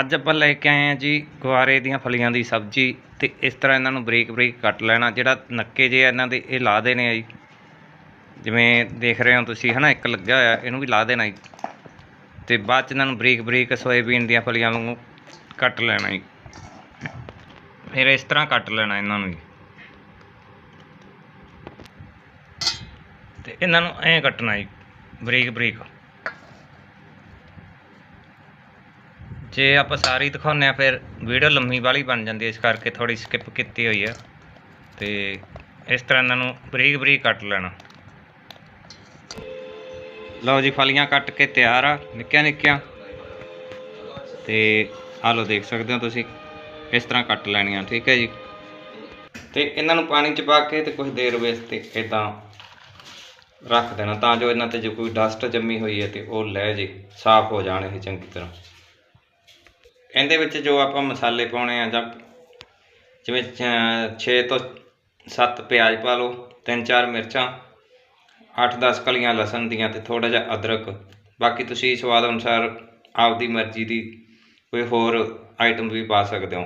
ਅੱਜ ਆਪਾਂ ਲੈ ਕੇ ਆਏ ਆ ਜੀ ਗੁਆਰੇ ਦੀਆਂ ਫਲੀਆਂ ਦੀ ਸਬਜ਼ੀ ਤੇ ਇਸ ਤਰ੍ਹਾਂ ਇਹਨਾਂ ਨੂੰ ਬਰੀਕ ਬਰੀਕ ਕੱਟ ਲੈਣਾ, ਜਿਹੜਾ ਨੱਕੇ ਜੇ ਆ ਇਹਨਾਂ ਦੇ, ਇਹ ਲਾ ਦੇਣੇ ਆ ਜੀ। ਜਿਵੇਂ ਦੇਖ ਰਹੇ ਹੋ ਤੁਸੀਂ, ਹਨਾ, ਇੱਕ ਲੱਗਿਆ ਹੋਇਆ, ਇਹਨੂੰ ਵੀ ਲਾ ਦੇਣਾ ਜੀ। ਤੇ ਬਾਅਦ ਚ ਇਹਨਾਂ ਨੂੰ ਬਰੀਕ ਬਰੀਕ ਸੋਇਆਬੀਨ ਦੀਆਂ ਫਲੀਆਂ ਵਾਂਗੂ ਕੱਟ ਲੈਣਾ ਜੀ। ਫਿਰ ਇਸ ਤਰ੍ਹਾਂ ਕੱਟ ਲੈਣਾ ਇਹਨਾਂ ਨੂੰ ਜੀ। ਤੇ ਇਹਨਾਂ ਨੂੰ ਐਂ ਕੱਟਣਾ ਜੀ, ਬਰੀਕ ਬਰੀਕ। ਜੇ ਆਪਾਂ ਸਾਰੀ ਦਿਖਾਉਂਦੇ ਆ ਫਿਰ ਵੀਡੀਓ ਲੰਮੀ ਵਾਲੀ ਬਣ ਜਾਂਦੀ ਹੈ, ਇਸ ਕਰਕੇ ਥੋੜੀ ਸਕਿਪ ਕੀਤੀ ਹੋਈ ਹੈ। ਤੇ ਇਸ ਤਰ੍ਹਾਂ ਇਹਨਾਂ ਨੂੰ ਬਰੀਕ ਬਰੀਕ ਕੱਟ ਲੈਣਾ। ਲਓ ਜੀ, ਫਲੀਆਂ ਕੱਟ ਕੇ ਤਿਆਰ ਆ, ਨਿੱਕੀਆਂ ਨਿੱਕੀਆਂ। ਤੇ ਆਹ ਲਓ, ਦੇਖ ਸਕਦੇ ਹੋ ਤੁਸੀਂ, ਇਸ ਤਰ੍ਹਾਂ ਕੱਟ ਲੈਣੀਆਂ, ਠੀਕ ਹੈ ਜੀ। ਤੇ ਇਹਨਾਂ ਨੂੰ ਪਾਣੀ ਚ ਪਾ ਕੇ ਤੇ ਕੁਝ ਦੇਰ ਵਾਸਤੇ ਇਦਾਂ ਰੱਖ ਦੇਣਾ, ਤਾਂ ਜੋ ਇਹਨਾਂ ਤੇ ਜੇ ਕੋਈ ਡਸਟ ਜੰਮੀ ਹੋਈ ਹੈ ਤੇ ਉਹ ਲੈ ਜੇ, ਸਾਫ਼ ਹੋ ਜਾਣ ਇਹ ਚੰਗੀ ਤਰ੍ਹਾਂ। ਇਹਦੇ ਵਿੱਚ ਜੋ ਆਪਾਂ ਮਸਾਲੇ ਪਾਉਣੇ ਆ ਜਾਂ ਜਿਵੇਂ 6 ਤੋਂ 7 ਪਿਆਜ਼ ਪਾ ਲਓ 3-4 ਮਿਰਚਾਂ 8-10 ਕਲੀਆਂ ਲਸਣ ਦੀਆਂ ਤੇ ਥੋੜਾ ਜਿਹਾ ਅਦਰਕ। ਬਾਕੀ ਤੁਸੀਂ ਸਵਾਦ ਅਨੁਸਾਰ ਆਪਦੀ ਮਰਜ਼ੀ ਦੀ ਕੋਈ ਹੋਰ ਆਈਟਮ ਵੀ ਪਾ ਸਕਦੇ ਹੋ।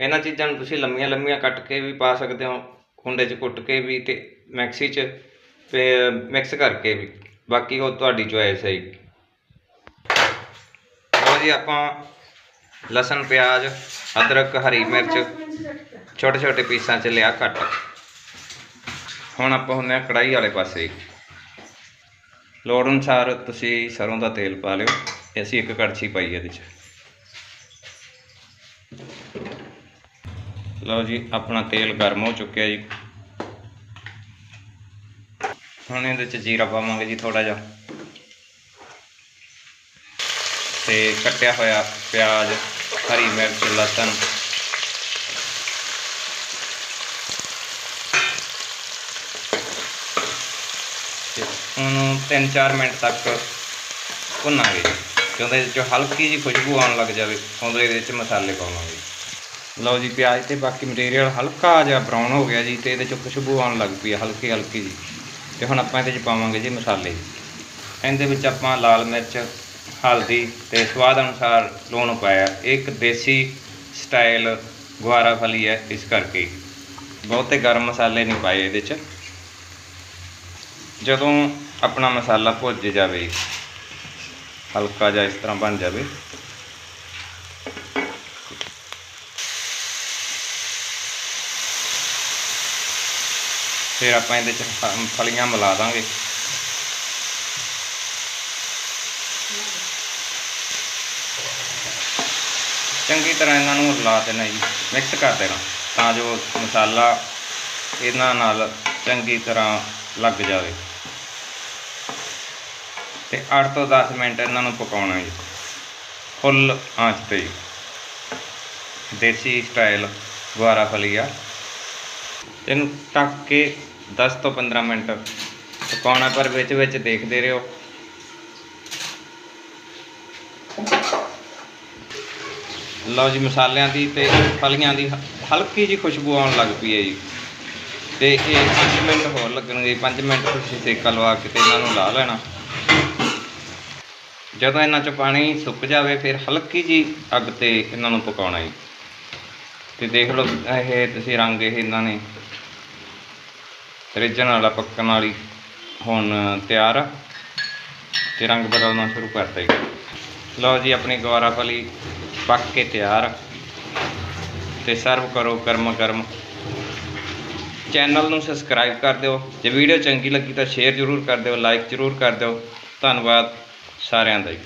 ਇਹਨਾਂ ਚੀਜ਼ਾਂ ਨੂੰ ਤੁਸੀਂ ਲੰਮੀਆਂ ਲੰਮੀਆਂ ਕੱਟ ਕੇ ਵੀ ਪਾ ਸਕਦੇ ਹੋ ਕੁੰਡੇ 'ਚ ਕੁੱਟ ਕੇ ਵੀ ਤੇ ਮਿਕਸੀ 'ਚ ਤੇ ਮਿਕਸ ਕਰਕੇ ਵੀ। ਬਾਕੀ ਉਹ ਤੁਹਾਡੀ ਚੋਇਸ ਹੈ ਜੀ। ਲਓ ਜੀ, ਆਪਾਂ ਲਸਣ, ਪਿਆਜ਼, ਅਦਰਕ, ਹਰੀ ਮਿਰਚ ਛੋਟੇ ਛੋਟੇ ਪੀਸਾਂ 'ਚ ਲਿਆ ਕੱਟ ਹੁਣ ਆਪਾਂ ਹੁੰਨੇ ਆ ਕੜਾਈ ਵਾਲੇ ਪਾਸੇ। ਲੋੜ ਅਨੁਸਾਰ ਤੁਸੀਂ ਸਰੋਂ ਦਾ ਤੇਲ ਪਾ ਲਿਓ। ਤੇ ਅਸੀਂ ਇੱਕ ਕੜਛੀ ਪਾਈ ਇਹਦੇ 'ਚ। ਲਓ ਜੀ, ਆਪਣਾ ਤੇਲ ਗਰਮ ਹੋ ਚੁੱਕਿਆ ਜੀ। ਹੁਣ ਇਹਦੇ 'ਚ ਜੀਰਾ ਪਾਵਾਂਗੇ ਜੀ ਥੋੜਾ ਜਿਹਾ। ਤੇ ਕੱਟਿਆ ਹੋਇਆ ਪਿਆਜ਼, ਹਰੀ ਮਿਰਚ, ਲਸਣ। ਤੇ ਉਹਨੂੰ 3-4 ਮਿੰਟ ਤੱਕ ਭੁੰਨਾਂਗੇ ਜਦੋਂ ਇਹਦੇ ਚੋਂ ਹਲਕੀ ਜਿਹੀ ਖੁਸ਼ਬੂ ਆਉਣ ਲੱਗ ਜਾਵੇ, ਉਦੋਂ ਇਹਦੇ ਵਿੱਚ ਮਸਾਲੇ ਪਾਵਾਂਗੇ। ਲਓ ਜੀ, ਪਿਆਜ਼ ਤੇ ਬਾਕੀ ਮਟੀਰੀਅਲ ਹਲਕਾ ਜਿਹਾ ਬਰਾਊਨ ਹੋ ਗਿਆ ਜੀ, ਤੇ ਇਹਦੇ ਚੋਂ ਖੁਸ਼ਬੂ ਆਉਣ ਲੱਗ ਪਈ ਹੈ ਹਲਕੀ ਹਲਕੀ ਜੀ ਤੇ ਹੁਣ ਆਪਾਂ ਇਹਦੇ 'ਚ ਪਾਵਾਂਗੇ ਜੀ ਮਸਾਲੇ। ਇਹਦੇ ਵਿੱਚ ਆਪਾਂ ਲਾਲ ਮਿਰਚ ਹਲਦੀ ਅਤੇ ਸਵਾਦ ਅਨੁਸਾਰ ਲੂਣ ਪਾਇਆ। ਇਹ ਇੱਕ ਦੇਸੀ ਸਟਾਈਲ ਗੁਆਰਾ ਫਲੀ ਹੈ ਇਸ ਕਰਕੇ। ਬਹੁਤੇ ਗਰਮ ਮਸਾਲੇ ਨਹੀਂ ਪਾਏ ਇਹਦੇ 'ਚ। ਜਦੋਂ ਆਪਣਾ ਮਸਾਲਾ ਭੁੱਜ ਜਾਵੇ, ਹਲਕਾ ਜਿਹਾ ਇਸ ਤਰ੍ਹਾਂ ਬਣ ਜਾਵੇ। ਫਿਰ ਆਪਾਂ ਇਹਦੇ 'ਚ ਫਲੀਆਂ ਮਿਲਾ ਦਾਂਗੇ। ਚੰਗੀ ਤਰ੍ਹਾਂ ਇਹਨਾਂ ਨੂੰ ਹਿਲਾ ਦੇਣਾ ਜੀ ਮਿਕਸ ਕਰ ਦੇਣਾ, ਤਾਂ ਜੋ ਮਸਾਲਾ ਇਹਨਾਂ ਨਾਲ ਚੰਗੀ ਤਰ੍ਹਾਂ ਲੱਗ ਜਾਵੇ। ਤੇ 8 ਤੋਂ 10 ਮਿੰਟ ਇਹਨਾਂ ਨੂੰ ਪਕਾਉਣਾ ਜੀ, ਫੁੱਲ ਆਂਚ ਤੇ ਜੀ। ਦੇਸੀ ਸਟਾਈਲ ਗੁਆਰਾ ਫਲੀਆ ਇਹਨੂੰ ਢੱਕ ਕੇ 10 ਤੋਂ 15 ਮਿੰਟ ਪਕਾਉਣਾ, ਪਰ ਵਿੱਚ ਵਿੱਚ ਦੇਖਦੇ ਰਹੋ। ਲਓ ਜੀ ਮਸਾਲਿਆਂ ਦੀ ਤੇ ਫਲੀਆਂ ਦੀ ਹਲਕੀ ਜੀ ਖੁਸ਼ਬੂ ਆਉਣ ਲੱਗ ਪਈ ਹੈ ਜੀ। ਤੇ ਇਹ 5 ਮਿੰਟ ਹੋਰ ਲੱਗਣਗੇ 5 ਮਿੰਟ ਤੁਸੀਂ ਸੇਕਾ ਲਵਾ ਕੇ ਤੇ ਇਹਨਾਂ ਨੂੰ ਲਾ ਲੈਣਾ। ਜਦੋਂ ਇਹਨਾਂ ਚ ਪਾਣੀ ਸੁੱਕ ਜਾਵੇ, ਫਿਰ ਹਲਕੀ ਜੀ ਅੱਗ ਤੇ ਇਹਨਾਂ ਨੂੰ ਪਕਾਉਣਾ ਜੀ। ਤੇ ਦੇਖ ਲਓ, ਇਹ ਤੁਸੀਂ ਰੰਗ ਇਹ ਇਹਨਾਂ ਨੇ ਰਿੱਝਣ ਵਾਲਾ, ਪੱਕਣ ਵਾਲੀ ਹੁਣ ਤਿਆਰ ਆ। ਤੇ ਰੰਗ ਬਦਲਣਾ ਸ਼ੁਰੂ ਕਰਤਾ ਜੀ। ਲਓ ਜੀ, ਆਪਣੀ ਗਵਾਰਾ ਫਲੀ ਪੱਕ ਕੇ ਤਿਆਰ। ਆ। ਤੇ ਸਰਵ ਕਰੋ ਕਰਮ ਕਰਮ। ਚੈਨਲ ਨੂੰ ਸਬਸਕ੍ਰਾਈਬ ਕਰ ਦਿਓ। ਜੇ ਵੀਡੀਓ ਚੰਗੀ ਲੱਗੀ ਤਾਂ ਸ਼ੇਅਰ ਜ਼ਰੂਰ ਕਰ ਦਿਓ, ਲਾਈਕ ਜ਼ਰੂਰ ਕਰ ਦਿਓ। ਧੰਨਵਾਦ ਸਾਰਿਆਂ ਦਾ ਜੀ।